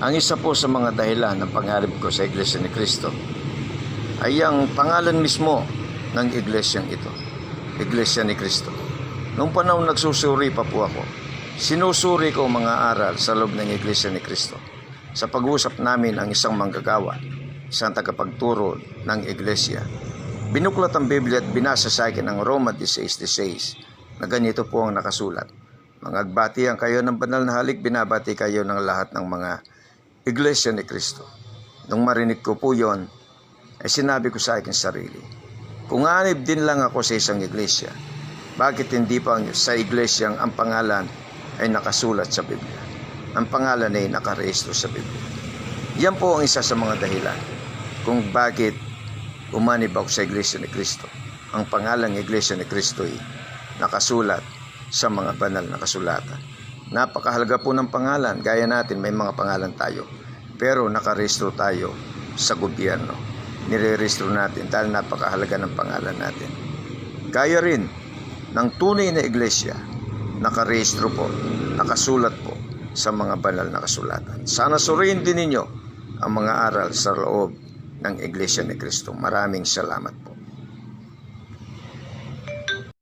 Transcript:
Ang isa po sa mga dahilan ng pangarap ko sa Iglesia ni Cristo ay ang pangalan mismo ng iglesyang ito. Iglesia ni Cristo. Noong panahon nagsusuri pa po ako, sinusuri ko mga aral sa loob ng Iglesia ni Cristo. Sa pag-usap namin ang isang manggagawa, isang tagapagturo ng Iglesia. Binuklat ang Biblia at binasa sa akin ang Roma 16.16 na ganito po ang nakasulat. Mangagbati ang kayo ng banal na halik, binabati kayo ng lahat ng mga Iglesia ni Cristo. Nung marinig ko po yon, ay sinabi ko sa akin sarili, kung anib din lang ako sa isang iglesia, bakit hindi pa sa iglesyang ang pangalan ay nakasulat sa Biblia? Ang pangalan ay nakarehistro sa Biblia. Yan po ang isa sa mga dahilan kung bakit umanib ako sa iglesia ni Kristo. Ang pangalang iglesia ni Kristo ay nakasulat sa mga banal na kasulatan. Napakahalaga po ng pangalan. Gaya natin, may mga pangalan tayo. Pero nakarehistro tayo sa gobyerno. Nirerehistro natin dahil napakahalaga ng pangalan natin. Gaya rin ng tunay na iglesia, nakarehistro po, nakasulat po sa mga banal na kasulatan. Sana suriin din ninyo ang mga aral sa loob ng Iglesia ni Kristo. Maraming salamat po.